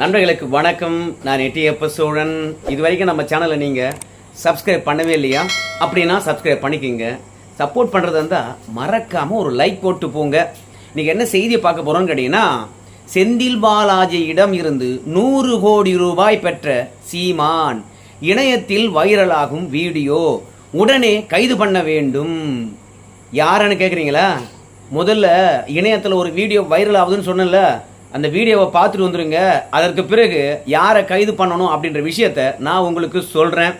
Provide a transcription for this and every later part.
நண்பர்களுக்கு வணக்கம். நான் எட்டியப்ப சோழன். இது வரைக்கும் நம்ம சேனலை நீங்கள் சப்ஸ்கிரைப் பண்ணவே இல்லையா? அப்படின்னா சப்ஸ்கிரைப் பண்ணிக்கோங்க. சப்போர்ட் பண்ணுறது இருந்தால் மறக்காமல் ஒரு லைக் போட்டு போங்க. நீங்கள் என்ன செய்தியை பார்க்க போகிறோன்னு கேட்டிங்கன்னா செந்தில் பாலாஜியிடம் இருந்து நூறு கோடி ரூபாய் பெற்ற சீமான். இணையத்தில் வைரலாகும் வீடியோ. உடனே கைது பண்ண வேண்டும். யாருன்னு கேட்குறீங்களா முதல்ல இணையத்தில் ஒரு வீடியோ வைரல் ஆகுதுன்னு சொன்னேன்ல. அந்த வீடியோவை பார்த்துட்டு வந்துருங்க. அதற்கு பிறகு யாரை கைது பண்ணணும் அப்படின்ற விஷயத்த நான் உங்களுக்கு சொல்கிறேன்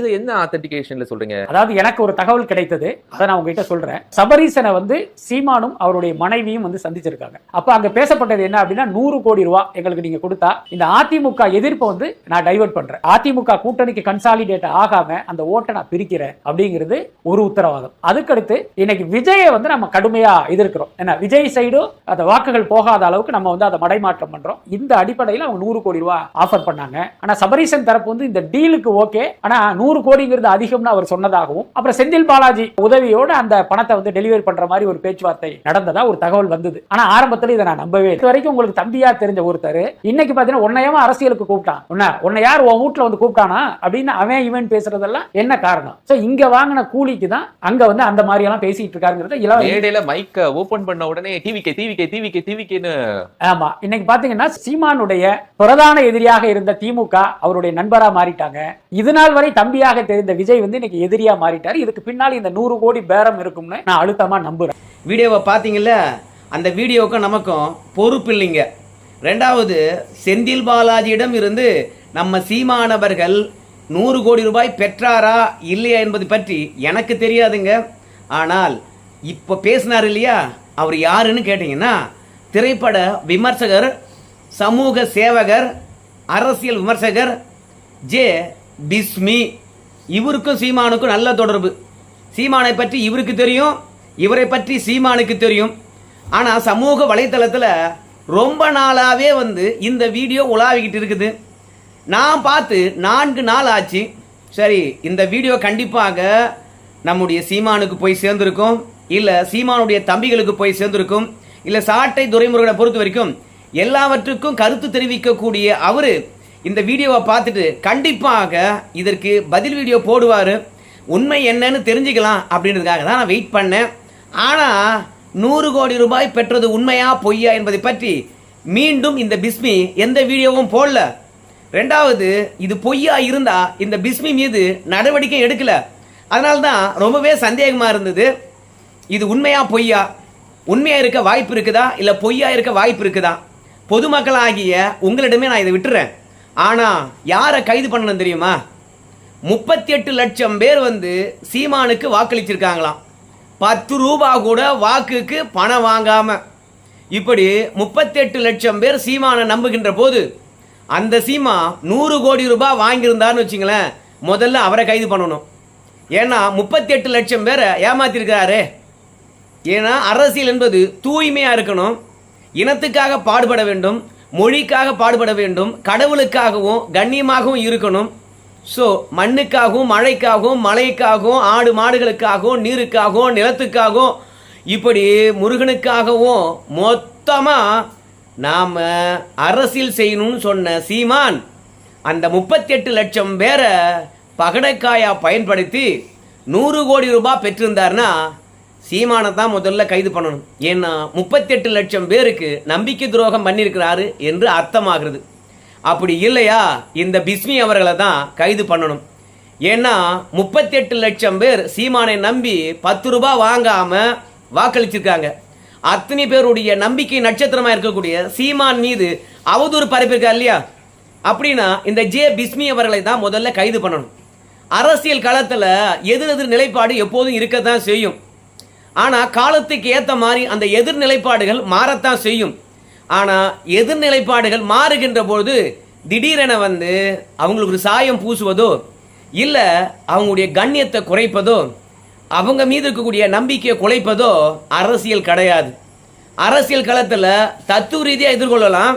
இது என்ன ஆத்தன்டிகேஷன்ல சொல்றீங்க? அதாவது எனக்கு ஒரு தகவல் கிடைத்தது. அதை நான் உங்ககிட்ட சொல்றேன். சபரீசனை வந்து சீமானும் அவருடைய மனைவியும் வந்து சந்திச்சிருக்காங்க. அப்ப அங்க பேசப்பட்டது என்ன அப்படின்னா நூறு கோடி ரூபாய் எங்களுக்கு நீங்க கொடுத்தா இந்த அதிமுக எதிர்ப்பை வந்து நான் டைவர்ட் பண்றேன். அதிமுக கூட்டணிக்கு கன்சாலிடேட் ஆகாம அந்த ஓட்டை நான் பிரிக்கிறேன் அப்படிங்கிறது ஒரு உத்தரவாதம். அதுக்கடுத்து இன்னைக்கு விஜயை வந்து நம்ம கடுமையா எதிர்க்கிறோம். ஏன்னா விஜய் சைடும் அந்த வாக்குகள் போகாத அளவுக்கு நம்ம வந்து அதை மடைமாற்றம் பண்றோம். இந்த அடிப்படையில் அவங்க நூறு கோடி ரூபாய் ஆஃபர் பண்ணாங்க. ஆனா சபரீசன் தரப்பு வந்து இந்த டீலுக்கு ஓகே ஆனா நூறு கோடிங்கிறது அதிகம்னு அவர் சொன்னதாகவும் அப்புறம் செந்தில் பாலாஜி உதவியோட அந்த பணத்தை வந்து டெலிவரி பண்ற மாதிரி ஒரு பேச்சுவார்த்தை நடந்ததா ஒரு தகவல் வந்தது. ஆனா ஆரம்பத்துல இதை நான் நம்பவே. இது வரைக்கும் உங்களுக்கு தம்பியா தெரிஞ்ச ஒருத்தர் இன்னைக்கு பாத்தீங்கன்னா உன்னையமா அரசியலுக்கு கூப்பிட்டான். உன்ன யார் உன் வீட்டுல வந்து கூப்பிட்டானா அப்படின்னு அவன் இவன் பேசுறதெல்லாம் என்ன காரணம்? சோ இங்க வாங்கின கூலிக்கு தான் அங்க வந்து அந்த மாதிரி எல்லாம் பேசிட்டு இருக்காருங்கிறத இளவ மேடையில மைக்க ஓபன் பண்ண உடனே டிவிகே டிவிகே டிவிகே டிவிகேன்னு ஆமா. இன்னைக்கு பாத்தீங்கன்னா சீமானுடைய பிரதான எதிரியாக இருந்த திமுக அவருடைய நண்பரா மாறிட்டாங்க. இது நாள் வரை தம்பியாக தெரிந்த விஜய் வந்து இன்னைக்கு எதிரியா மாறிட்டார். இதுக்கு பின்னால் இந்த நூறு கோடி பேரம் இருக்கும்னு நான் அழுத்தமா நம்புறேன். வீடியோவை பார்த்தீங்கல்ல? அந்த வீடியோவுக்கும் நமக்கும் பொறுப்பு இல்லைங்க. ரெண்டாவது செந்தில் பாலாஜியிடம் இருந்து நம்ம சீமானவர்கள் நூறு கோடி ரூபாய் பெற்றாரா இல்லையா என்பது பற்றி எனக்கு தெரியாதுங்க. ஆனால் இப்போ பேசினார் இல்லையா? அவர் யாருன்னு கேட்டிங்கன்னா திரைப்பட விமர்சகர் சமூக சேவகர் அரசியல் விமர்சகர் ஜே பிஸ்மி இவருக்கும் சீமானுக்கும் நல்ல தொடர்பு. சீமானை பற்றி இவருக்கு தெரியும் இவரை பற்றி சீமானுக்கு தெரியும். ஆனால் சமூக வலைத்தளத்தில் ரொம்ப நாளாகவே வந்து இந்த வீடியோ உலாவிக்கிட்டு இருக்குது. நான் பார்த்து நான்கு நாள் ஆச்சு. சரி இந்த வீடியோ கண்டிப்பாக நம்முடைய சீமானுக்கு போய் சேர்ந்திருக்கும். இல்லை சீமானுடைய தம்பிகளுக்கு போய் சேர்ந்திருக்கும். இல்லை சாட்டை துரைமுருகனை பொறுத்த வரைக்கும் எல்லாவற்றுக்கும் கருத்து தெரிவிக்கக்கூடிய அவர் இந்த வீடியோவை பார்த்துட்டு கண்டிப்பாக இதற்கு பதில் வீடியோ போடுவார். உண்மை என்னன்னு தெரிஞ்சுக்கலாம் அப்படின்றதுக்காக தான் நான் வெயிட் பண்ணேன். ஆனால் நூறு கோடி ரூபாய் பெற்றது உண்மையா பொய்யா என்பதை பற்றி மீண்டும் இந்த பிஸ்மி எந்த வீடியோவும் போடல. ரெண்டாவது இது பொய்யா இருந்தால் இந்த பிஸ்மி மீது நடவடிக்கை எடுக்கல. அதனால தான் ரொம்பவே சந்தேகமாக இருந்தது. இது உண்மையா பொய்யா? உண்மையாக இருக்க வாய்ப்பு இருக்குதா? இல்லை பொய்யா இருக்க வாய்ப்பு இருக்குதா? பொதுமக்களாகிய உங்களிடமே நான் இதை விட்டுறேன். ஆனால் யாரை கைது பண்ணணும் தெரியுமா? முப்பத்தி எட்டு லட்சம் பேர் வந்து சீமானுக்கு வாக்களிச்சிருக்காங்களாம். பத்து ரூபா கூட வாக்குக்கு பணம் வாங்காம. இப்படி முப்பத்தெட்டு லட்சம் பேர் சீமானை நம்புகின்ற போது அந்த சீமா நூறு கோடி ரூபாய் வாங்கியிருந்தார்னு வச்சுங்களேன் முதல்ல அவரை கைது பண்ணணும். ஏன்னா முப்பத்தி எட்டு லட்சம் பேரை ஏமாத்திருக்கிறாரு. ஏன்னா அரசியல் என்பது தூய்மையாக இருக்கணும் இனத்துக்காக பாடுபட வேண்டும் மொழிக்காக பாடுபட வேண்டும் கடவுளுக்காகவும் கண்ணியமாகவும் இருக்கணும். ஸோ மண்ணுக்காகவும் மழைக்காகவும் மலைக்காகவும் ஆடு மாடுகளுக்காகவும் நீருக்காகவும் நிலத்துக்காகவும் இப்படி முருகனுக்காகவும் மொத்தமாக நாம் அரசியல் செய்யணும்னு சொன்ன சீமான் அந்த முப்பத்தெட்டு லட்சம் பேரை பகடைக்காயா பயன்படுத்தி நூறு கோடி ரூபாய் பெற்றிருந்தார்னா சீமானை தான் முதல்ல கைது பண்ணணும். ஏன்னா முப்பத்தெட்டு லட்சம் பேருக்கு நம்பிக்கை துரோகம் பண்ணியிருக்கிறாரு என்று அர்த்தமாகிறது. அப்படி இல்லையா? இந்த பிஸ்மி அவர்களை தான் கைது பண்ணணும். ஏன்னா முப்பத்தெட்டு லட்சம் பேர் சீமானை நம்பி பத்து ரூபாய் வாங்காமல் வாக்களிச்சிருக்காங்க. அத்தனை பேருடைய நம்பிக்கை நட்சத்திரமாக இருக்கக்கூடிய சீமான் மீது அவதூறு பரப்பியிருக்கா இல்லையா? அப்படின்னா இந்த ஜே பிஸ்மி அவர்களை தான் முதல்ல கைது பண்ணணும். அரசியல் களத்தில் எதிர் எதிர் நிலைப்பாடு எப்போதும் இருக்கத்தான் செய்யும். ஆனால் காலத்துக்கு ஏற்ற மாதிரி அந்த எதிர்நிலைப்பாடுகள் மாறத்தான் செய்யும். ஆனால் எதிர்நிலைப்பாடுகள் மாறுகின்ற பொழுது திடீரென வந்து அவங்களுக்கு ஒரு சாயம் பூசுவதோ இல்லை அவங்களுடைய கண்ணியத்தை குறைப்பதோ அவங்க மீது இருக்கக்கூடிய நம்பிக்கையை குலைப்பதோ அரசியல் கிடையாது. அரசியல் களத்தில் தத்துவ ரீதியாக எதிர்கொள்ளலாம்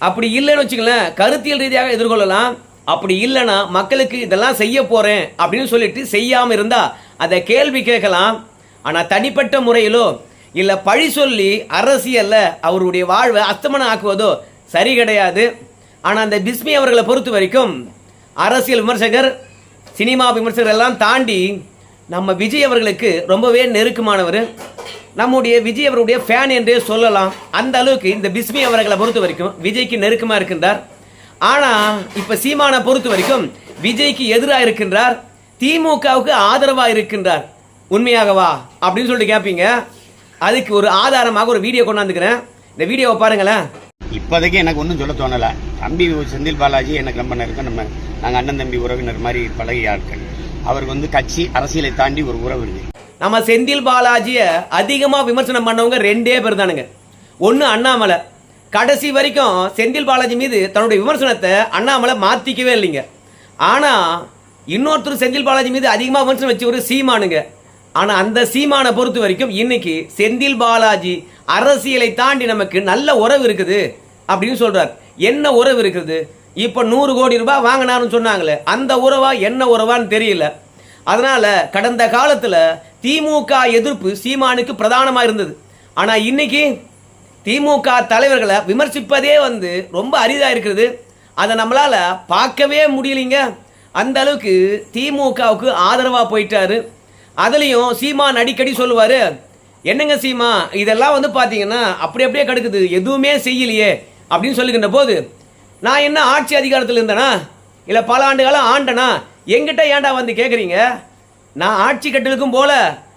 அப்படி இல்லைன்னு வச்சுங்களேன் கருத்தியல் ரீதியாக எதிர்கொள்ளலாம் அப்படி இல்லைன்னா மக்களுக்கு இதெல்லாம் செய்ய போகிறேன் அப்படின்னு சொல்லிட்டு செய்யாமல் இருந்தால் அதை கேள்வி கேட்கலாம் ஆனால் தனிப்பட்ட முறையிலோ இல்லை பழி சொல்லி அரசியலில் அவருடைய வாழ்வை அஸ்தமனம் ஆக்குவதோ சரி கிடையாது. ஆனால் அந்த பிஸ்மி அவர்களை பொறுத்த வரைக்கும் அரசியல் விமர்சகர் சினிமா விமர்சகர் எல்லாம் தாண்டி நம்ம விஜய் அவர்களுக்கு ரொம்பவே நெருக்கமானவர். நம்முடைய விஜய் அவருடைய ஃபேன் என்றே சொல்லலாம். அந்த அளவுக்கு இந்த பிஸ்மி அவர்களை பொறுத்த வரைக்கும் விஜய்க்கு நெருக்கமாக இருக்கின்றார். ஆனால் இப்போ சீமானை பொறுத்த வரைக்கும் விஜய்க்கு எதிராக இருக்கின்றார். திமுகவுக்கு ஆதரவாக இருக்கின்றார். உண்மையாகவா அப்படின்னு சொல்லிட்டு கேட்பீங்க அதுக்கு ஒரு ஆதாரமாக ஒரு வீடியோ கொண்டாந்துக்கிறேன். இந்த வீடியோவை பாருங்களேன். இப்போதைக்கு எனக்கு ஒன்றும் சொல்ல தோணலை. தம்பி செந்தில் பாலாஜி எனக்கு ரொம்ப நெருக்கம் நம்ம நாங்கள் அண்ணன் தம்பி உறவினர் மாதிரி பழகிய ஆட்கள். அவருக்கு வந்து கட்சி அரசியலை தாண்டி ஒரு உறவு இருக்கு. நம்ம செந்தில் பாலாஜியை அதிகமாக விமர்சனம் பண்ணவங்க ரெண்டே பேர் தானுங்க. ஒன்று அண்ணாமலை. கடைசி வரைக்கும் செந்தில் பாலாஜி மீது தன்னுடைய விமர்சனத்தை அண்ணாமலை மாற்றிக்கவே இல்லைங்க. ஆனால் இன்னொருத்தர் செந்தில் பாலாஜி மீது அதிகமாக விமர்சனம் வச்சு ஒரு சீமானுங்க. ஆனால் அந்த சீமானை பொறுத்த வரைக்கும் இன்னைக்கு செந்தில் பாலாஜி அரசியலை தாண்டி நமக்கு நல்ல உறவு இருக்குது அப்படின்னு சொல்கிறார் என்ன உறவு இருக்குது? இப்போ நூறு கோடி ரூபாய் வாங்கினாருன்னு சொன்னாங்களே அந்த உறவா என்ன உறவான்னு தெரியல. அதனால் கடந்த காலத்தில் திமுக எதிர்ப்பு சீமானுக்கு பிரதானமாக இருந்தது. ஆனால் இன்னைக்கு திமுக தலைவர்களை விமர்சிப்பதே வந்து ரொம்ப அரிதாக இருக்கிறது அதை நம்மளால் பார்க்கவே முடியலைங்க. அந்த அளவுக்கு திமுகவுக்கு ஆதரவாக போயிட்டாரு. அதுலேயும் சீமான் அடிக்கடி சொல்லுவார் என்னங்க சீமா இதெல்லாம் வந்து பார்த்தீங்கன்னா அப்படி அப்படியே கிடக்குது எதுவுமே செய்யலையே அப்படின்னு சொல்லுகின்ற போது நான் என்ன ஆட்சி அதிகாரத்தில் இருந்தேனா? இல்லை பல ஆண்டு காலம் ஆண்டனா? எங்கிட்ட ஏன்டா வந்து கேட்குறீங்க நான் ஆட்சி கட்டலுக்கும் போல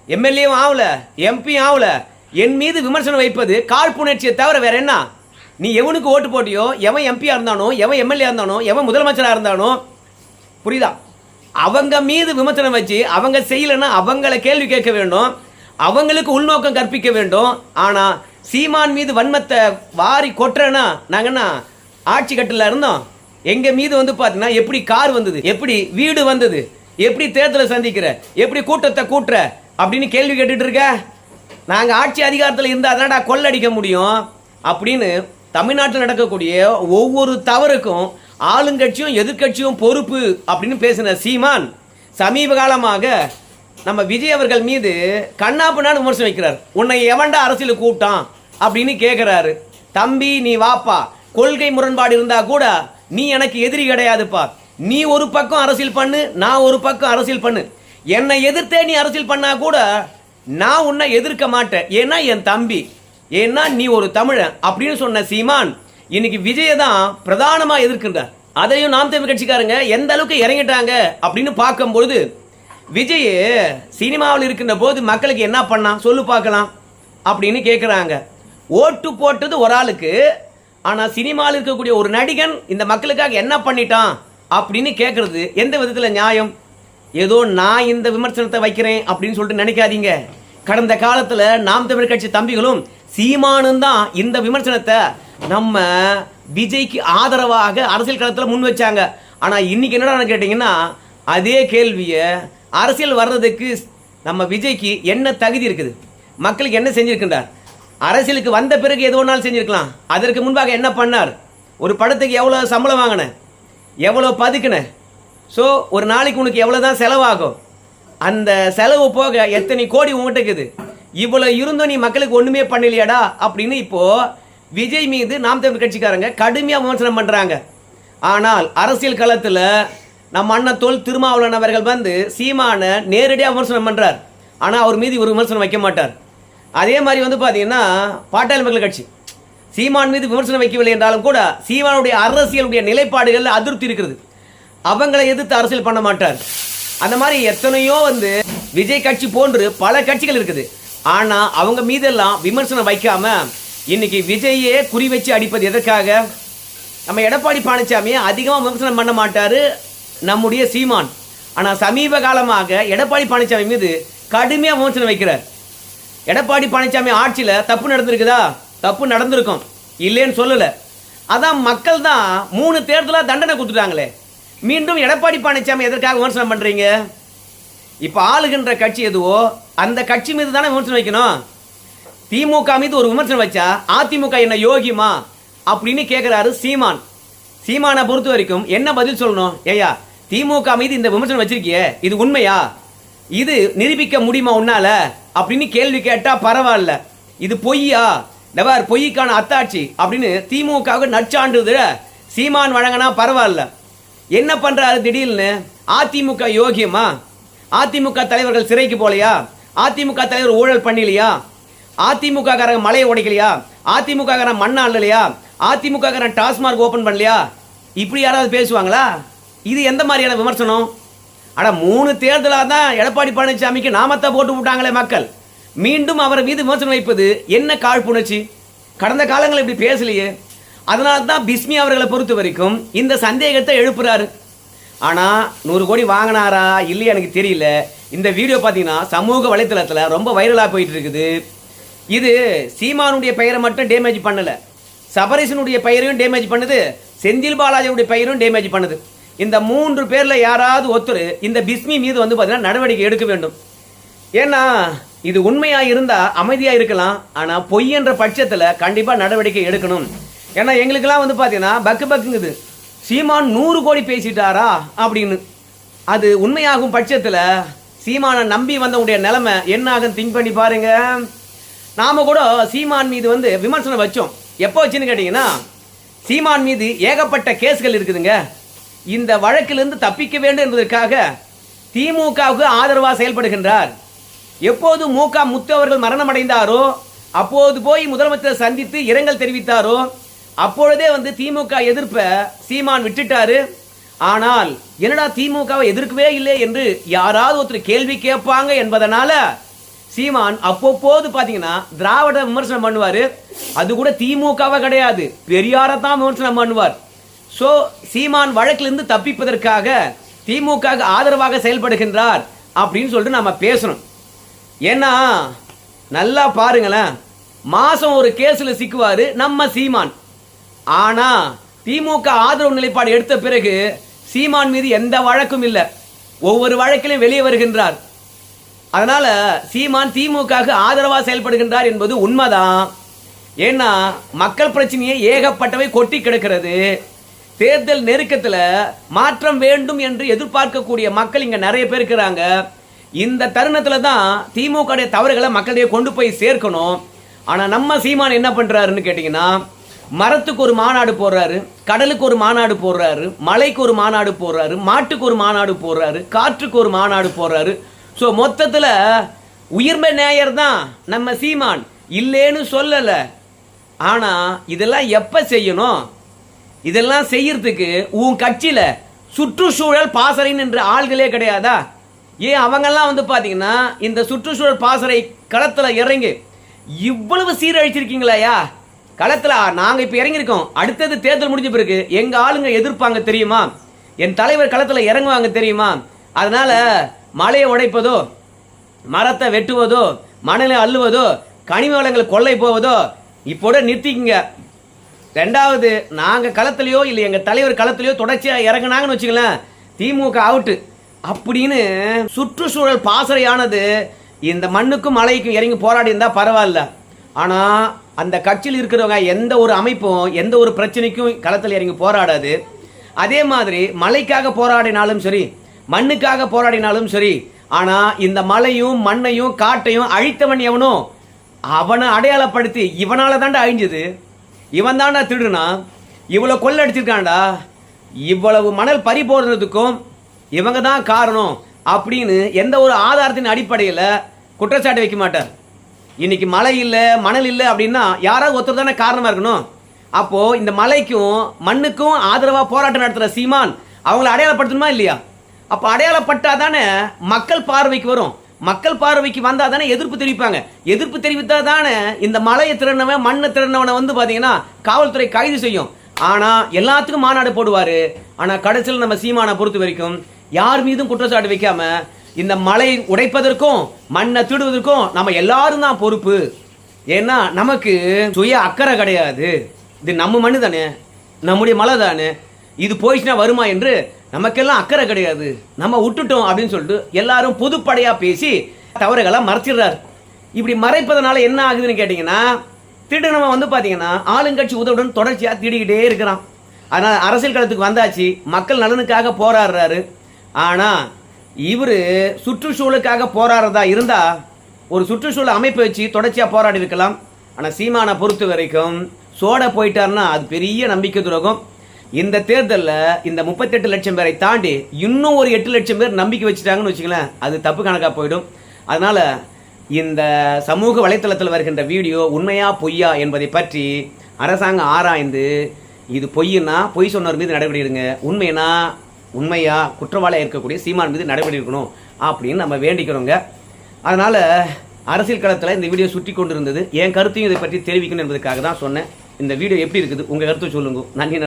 எம்எல்ஏவும் ஆகல எம்பியும் ஆகல என் மீது விமர்சனம் வைப்பது காழ்ப்புணர்ச்சியை தவிர வேற என்ன? நீ எவனுக்கு ஓட்டு போட்டியோ எவன் எம்பியாக இருந்தானோ எவன் எம்எல்ஏ இருந்தானோ எவன் முதலமைச்சராக இருந்தானோ? புரியுதா? அவங்க மீது விமர்சனம் வச்சு அவங்க செய்யலைன்னா அவங்கள கேள்வி கேட்க வேண்டும். அவங்களுக்கு உள்நோக்கம் கற்பிக்க வேண்டும். ஆனால் சீமான் மீது வன்மத்தை வாரி கொட்டுறேன்னா நாங்கன்னா ஆட்சி கட்டில் இருந்தோம்? எங்கள் மீது வந்து பார்த்தீங்கன்னா எப்படி கார் வந்தது? எப்படி வீடு வந்தது? எப்படி தேர்தலை சந்திக்கிற? எப்படி கூட்டத்தை கூட்டுற? அப்படின்னு கேள்வி கேட்டுட்டு இருக்க? நாங்கள் ஆட்சி அதிகாரத்தில் இருந்தால் தானடா கொள்ளடிக்க முடியும்? அப்படின்னு தமிழ்நாட்டில் நடக்கக்கூடிய ஒவ்வொரு தவறுக்கும் ஆளுங்கட்சியும் எதிர்க்கட்சியும் பொறுப்பு அப்படின்னு பேசின சீமான் சமீப காலமாக நம்ம விஜய் அவர்கள் மீது கண்ணாப்புனான்னு விமர்சனம் வைக்கிறார் உன்னை எவன்டா அரசியல் கூப்பிட்டான்? அப்படின்னு கேட்குறாரு தம்பி நீ வாப்பா. கொள்கை முரண்பாடு இருந்தால் கூட நீ எனக்கு எதிரி கிடையாதுப்பா. நீ ஒரு பக்கம் அரசியல் பண்ணு நான் ஒரு பக்கம் அரசியல் பண்ணு. என்னை எதிர்த்தே நீ அரசியல் பண்ணா கூட நான் உன்னை எதிர்க்க மாட்டேன். ஏன்னா என் தம்பி. ஏன்னா நீ ஒரு தமிழன். அப்படின்னு சொன்ன சீமான் இன்னைக்கு விஜயை தான் பிரதானமாக எதிர்க்கின்றார். அதையும் நாம் தமிழ் கட்சிக்காரங்க எந்த அளவுக்கு இறங்கிட்டாங்க அப்படின்னு பார்க்கும்பொழுது விஜய் சினிமாவில் இருக்கின்ற போது மக்களுக்கு என்ன பண்ணான் சொல்லு பார்க்கலாம் அப்படின்னு கேட்குறாங்க ஓட்டு போட்டது ஒரு ஆளுக்கு ஆனால் சினிமாவில் இருக்கக்கூடிய ஒரு நடிகன் இந்த மக்களுக்காக என்ன பண்ணிட்டான் அப்படின்னு கேட்குறது எந்த விதத்தில் நியாயம்? ஏதோ நான் இந்த விமர்சனத்தை வைக்கிறேன் அப்படின்னு சொல்லிட்டு நினைக்காதீங்க. கடந்த காலத்தில் நாம் தமிழ் கட்சி தம்பிகளும் சீமானும் தான் இந்த விமர்சனத்தை நம்ம விஜய்க்கு ஆதரவாக அரசியல் களத்தில் முன் வச்சாங்க. ஆனால் இன்னைக்கு என்னடா கேட்டிங்கன்னா அதே கேள்வியை அரசியல் வர்றதுக்கு நம்ம விஜய்க்கு என்ன தகுதி இருக்குது? மக்களுக்கு என்ன செஞ்சுருக்கின்றார்? அரசியலுக்கு வந்த பிறகு எது ஒன்றாலும் செஞ்சுருக்கலாம். அதற்கு முன்பாக என்ன பண்ணார்? ஒரு படத்துக்கு எவ்வளோ சம்பளம் வாங்கினேன்? எவ்வளோ பதுக்கின ஸோ ஒரு நாளைக்கு உனக்கு எவ்வளோ தான் செலவாகும்? அந்த செலவு போக எத்தனை கோடி உங்கள்கிட்ட இருக்குது? இவ்வளோ இருந்தும் நீ மக்களுக்கு ஒன்றுமே பண்ணலையாடா அப்படின்னு இப்போது விஜய் மீது நாம் தமிழ் கட்சிக்காரங்க கடுமையாக விமர்சனம் பண்ணுறாங்க ஆனால் அரசியல் களத்தில் நம்ம அண்ணன் தோல் திருமாவளவன் அவர்கள் வந்து சீமானை நேரடியாக விமர்சனம் பண்ணுறார் ஆனால் அவர் மீது ஒரு விமர்சனம் வைக்க மாட்டார். அதே மாதிரி வந்து பார்த்தீங்கன்னா பாட்டாளி மக்கள் கட்சி. சீமான் மீது விமர்சனம் வைக்கவில்லை என்றாலும் கூட சீமானுடைய அரசியலுடைய நிலைப்பாடுகளில் அதிருப்தி இருக்கிறது. அவங்களை எதிர்த்து அரசியல் பண்ண மாட்டார். அந்த மாதிரி எத்தனையோ வந்து விஜய் கட்சி போன்று பல கட்சிகள் இருக்குது. ஆனால் அவங்க மீதெல்லாம் விமர்சனம் வைக்காமல் இன்னைக்கு விஜயே குறி வச்சு அடிப்பது எதற்காக? நம்ம எடப்பாடி பழனிசாமியை அதிகமாக விமர்சனம் பண்ண மாட்டார் நம்முடைய சீமான். ஆனால் சமீப காலமாக எடப்பாடி பழனிசாமி மீது கடுமையாக விமர்சனம் வைக்கிறார். எடப்பாடி பழனிசாமி ஆட்சியில் தப்பு நடந்திருக்குதா? தப்பு நடந்திருக்கும். இல்லைன்னு சொல்லலை. அதான் மக்கள் தான் மூணு தேர்தலாக தண்டனை கொடுத்துட்டாங்களே. மீண்டும் எடப்பாடி பழனிசாமி எதற்காக விமர்சனம் பண்ணுறீங்க இப்போ ஆளுகின்ற கட்சி எதுவோ அந்த கட்சி மீது தானே விமர்சனம் வைக்கணும். திமுக மீது ஒரு விமர்சனம் வச்சா அதிமுக என்ன யோகிமா அப்படின்னு கேட்குறாரு சீமான். சீமானை பொறுத்த வரைக்கும் என்ன பதில் சொல்லணும்? ஏயா திமுக மீது இந்த விமர்சனம் வச்சிருக்கியே இது உண்மையா? இது நிரூபிக்க முடியுமா உன்னால? அப்படின்னு கேள்வி கேட்டா பரவாயில்ல. இது பொய்யா? டவர் பொய்க்கான அத்தாட்சி. அப்படின்னு திமுகவுக்கு நற்சான்றிதழ சீமான் வழங்கினா பரவாயில்ல. என்ன பண்றாரு திடீர்னு? அதிமுக யோகியமா? அதிமுக தலைவர்கள் சிறைக்கு போலையா? அதிமுக தலைவர் ஊழல் பண்ணலையா? அதிமுக காரங்க மலையை உடைக்கலையா? அதிமுக காரன் மண்ணை அள்ளலையா? அதிமுக காரன் டாஸ்மார்க் ஓப்பன் பண்ணலையா? இப்படி யாராவது பேசுவாங்களா? இது எந்த மாதிரியான விமர்சனம்? ஆனால் மூணு தேர்தலாக தான் எடப்பாடி பழனிசாமிக்கு நாமத்தை போட்டு விட்டாங்களே மக்கள். மீண்டும் அவர் மீது விமர்சனம் வைப்பது என்ன காழ்ப்புணர்ச்சி? கடந்த காலங்களில் இப்படி பேசலையே. அதனால தான் பிஸ்மி அவர்களை பொறுத்த வரைக்கும் இந்த சந்தேகத்தை எழுப்புறாரு. ஆனால் நூறு கோடி வாங்கினாரா இல்லையா எனக்கு தெரியல. இந்த வீடியோ பார்த்தீங்கன்னா சமூக வலைத்தளத்தில் ரொம்ப வைரலாக போயிட்டு இருக்குது. இது சீமானுடைய பெயரை மட்டும் டேமேஜ் பண்ணல. சபரீசனுடைய பெயரையும் டேமேஜ் பண்ணுது. செந்தில் பாலாஜியுடைய பெயரும் டேமேஜ் பண்ணுது. இந்த மூன்று பேர்ல யாராவது ஒருத்தர் இந்த பிஸ்மி மீது வந்து பார்த்தீங்கன்னா நடவடிக்கை எடுக்க வேண்டும். ஏன்னா இது உண்மையா இருந்தா அமைதியா இருக்கலாம். ஆனா பொய் என்ற பட்சத்துல கண்டிப்பா நடவடிக்கை எடுக்கணும். ஏன்னா எங்களுக்கெல்லாம் வந்து பாத்தீங்கன்னா பக்கு பக்குங்குது. சீமான் நூறு கோடி பேசிட்டாரா அப்படின்னு. அது உண்மையாகும் பட்சத்துல சீமானை நம்பி வந்தவங்களுடைய நிலைமை என்ன ஆகும் திங்க் பண்ணி பாருங்க. நாம கூட சீமான் மீது வந்து விமர்சனம் வச்சோம். எப்போ வச்சுன்னு கேட்டீங்கன்னா சீமான் மீது ஏகப்பட்ட கேஸ்கள் இருக்குதுங்க. இந்த வழக்கிலிருந்து தப்பிக்க வேண்டும் என்பதற்காக திமுகவுக்கு ஆதரவாக செயல்படுகின்றார். எப்போது மூகா முத்து அவர்கள் மரணமடைந்தாரோ அப்போது போய் முதலமைச்சர் சந்தித்து இரங்கல் தெரிவித்தாரோ அப்பொழுதே வந்து திமுக எதிர்ப்ப சீமான் விட்டுட்டாரு. ஆனால் என்னடா திமுகவை எதிர்க்கவே இல்லை என்று யாராவது ஒருத்தர் கேள்வி கேட்பாங்க என்பதனால சீமான் அப்பப்போது பாத்தீங்கன்னா திராவிட விமர்சனம் பண்ணுவாரு. அது கூட திமுகவை கிடையாது. பெரியாரை தான் விமர்சனம் பண்ணுவார். ஸோ சீமான் வழக்கிலிருந்து தப்பிப்பதற்காக திமுக ஆதரவாக செயல்படுகின்றார் அப்படின்னு சொல்லிட்டு நம்ம பேசணும். ஏன்னா நல்லா பாருங்களேன். மாசம் ஒரு கேஸில் சிக்குவாரு நம்ம சீமான். ஆனா திமுக ஆதரவு நிலைப்பாடு எடுத்த பிறகு சீமான் மீது எந்த வழக்கும் இல்லை. ஒவ்வொரு வழக்கிலும் வெளியே வருகின்றார். அதனால சீமான் திமுகவுக்கு ஆதரவாக செயல்படுகின்றார் என்பது உண்மைதான். ஏன்னா மக்கள் பிரச்சனையை ஏகப்பட்டவை கொட்டி கிடக்கிறது. தேர்தல் நெருக்கத்தில் மாற்றம் வேண்டும் என்று எதிர்பார்க்கக்கூடிய மக்கள் இங்கே நிறைய பேர் இருக்கிறாங்க. இந்த தருணத்தில் தான் திமுக தவறுகளை மக்களிடையே கொண்டு போய் சேர்க்கணும். ஆனால் நம்ம சீமான் என்ன பண்ணுறாருன்னு கேட்டிங்கன்னா மரத்துக்கு ஒரு மாநாடு போடுறாரு கடலுக்கு ஒரு மாநாடு போடுறாரு மலைக்கு ஒரு மாநாடு போடுறாரு மாட்டுக்கு ஒரு மாநாடு போடுறாரு காற்றுக்கு ஒரு மாநாடு போடுறாரு ஸோ மொத்தத்தில் உயிர்மை நேயர் தான் நம்ம சீமான். இல்லைன்னு சொல்லலை. ஆனால் இதெல்லாம் எப்போ செய்யணும்? இதெல்லாம் செய்யறதுக்கு உன் கட்சியில் சுற்றுச்சூழல் பாசறைன்னு என்ற ஆள்களே கிடையாதா? ஏன் அவங்கெல்லாம் வந்து பார்த்தீங்கன்னா இந்த சுற்றுச்சூழல் பாசறை களத்தில் இறங்கி இவ்வளவு சீரழிச்சிருக்கீங்களாயா? களத்தில் நாங்கள் இப்போ இறங்கியிருக்கோம். அடுத்தது தேர்தல் முடிஞ்ச பிறகு எங்கள் ஆளுங்க எதிர்ப்பாங்க தெரியுமா? என் தலைவர் களத்தில் இறங்குவாங்க தெரியுமா? அதனால் மலையை உடைப்பதோ மரத்தை வெட்டுவதோ மணலை அள்ளுவதோ கனிம வளங்களை கொள்ளை போவதோ இப்போட நிறுத்திக்கங்க. ரெண்டாவது நாங்கள் களத்துலையோ இல்லை எங்கள் தலைவர் களத்துலையோ தொடர்ச்சியாக இறங்குனாங்கன்னு வச்சுங்களேன் திமுக அவுட்டு அப்படின்னு சுற்றுச்சூழல் பாசறையானது இந்த மண்ணுக்கும் மலைக்கும் இறங்கி போராடி இருந்தால் பரவாயில்ல. ஆனால் அந்த கட்சியில் இருக்கிறவங்க எந்த ஒரு அமைப்பும் எந்த ஒரு பிரச்சனைக்கும் களத்தில் இறங்கி போராடாது. அதே மாதிரி மலைக்காக போராடினாலும் சரி மண்ணுக்காக போராடினாலும் சரி ஆனா இந்த மலையும் மண்ணையும் காட்டையும் அழித்தவன் எவனோ அவனை அடையாளப்படுத்தி இவனால தாண்டா அழிஞ்சது. இவன் தாண்டா திருடுனா இவ்வளோ கொள்ள அடிச்சிருக்காண்டா இவ்வளவு மணல் பறி போடுறதுக்கும் இவங்க தான் காரணம் அப்படின்னு எந்த ஒரு ஆதாரத்தின் அடிப்படையில் குற்றச்சாட்டு வைக்க மாட்டார். இன்னைக்கு மழை இல்லை மணல் இல்லை அப்படின்னா யாராவது ஒருத்தர் தானே காரணமாக இருக்கணும். அப்போது இந்த மலைக்கும் மண்ணுக்கும் ஆதரவாக போராட்டம் நடத்துகிற சீமான் அவங்கள அடையாளப்படுத்தணுமா இல்லையா? அப்போ அடையாளப்பட்டால் தானே மக்கள் பார்வைக்கு வரும். மக்கள் பார்வைக்கு வந்தால் தானே எதிர்ப்பு தெரிவிப்பாங்க. எதிர்ப்பு தெரிவித்தால் தானே இந்த மலையை திறனவன் மண்ணை திறனவனை வந்து பார்த்தீங்கன்னா காவல்துறை கைது செய்யும். ஆனால் எல்லாத்துக்கும் மாநாடு போடுவார். ஆனால் கடைசியில் நம்ம சீமானை பொறுத்த வரைக்கும் யார் மீதும் குற்றச்சாட்டு வைக்காம இந்த மலை உடைப்பதற்கும் மண்ணை திருடுவதற்கும் நம்ம எல்லாரும் தான் பொறுப்பு. ஏன்னா நமக்கு சுய அக்கறை கிடையாது. இது நம்ம மண்ணு தானே நம்முடைய மலை தானே இது போயிடுச்சுன்னா வருமா என்று நமக்கெல்லாம் அக்கறை கிடையாது. நம்ம விட்டுட்டோம் அப்படின்னு சொல்லிட்டு எல்லாரும் பொதுப்படையா பேசி தவறுகளை மறைச்சிடுறாரு. இப்படி மறைப்பதனால என்ன ஆகுதுன்னு கேட்டிங்கன்னா திருடனவன் வந்து பார்த்தீங்கன்னா ஆளுங்கட்சி உதவுடன் தொடர்ச்சியாக திடிக்கிட்டே இருக்கிறான். அதனால் அரசியல் களத்துக்கு வந்தாச்சு மக்கள் நலனுக்காக போராடுறாரு. ஆனால் இவர் சுற்றுச்சூழலுக்காக போராடுறதா இருந்தால் ஒரு சுற்றுச்சூழல் அமைப்பை வச்சு தொடர்ச்சியாக போராடி இருக்கலாம். ஆனால் சீமானை பொறுத்த வரைக்கும் சோட போயிட்டாருன்னா அது பெரிய நம்பிக்கை துரோகம். இந்த தேர்தலில் இந்த முப்பத்தெட்டு லட்சம் பேரை தாண்டி இன்னும் ஒரு எட்டு லட்சம் பேர் நம்பிக்கை வச்சுட்டாங்கன்னு வச்சுங்களேன் அது தப்பு கணக்காக போயிடும். அதனால இந்த சமூக வலைத்தளத்தில் வருகின்ற வீடியோ உண்மையா பொய்யா என்பதை பற்றி அரசாங்கம் ஆராய்ந்து இது பொய்னா பொய் சொன்னவர் மீது நடவடிக்கை எடுங்க உண்மைனா உண்மையா குற்றவாளியாக இருக்கக்கூடிய சீமான் மீது நடவடிக்கை எடுக்கணும் அப்படின்னு நம்ம வேண்டிக்கிறோங்க. அதனால அரசியல் களத்தில் இந்த வீடியோ சுற்றி கொண்டிருந்தது. என் கருத்தையும் இதை பற்றி தெரிவிக்கணும் என்பதற்காக தான் சொன்னேன். இந்த வீடியோ எப்படி இருக்குது? உங்கள் கருத்தை சொல்லுங்க. நன்றி.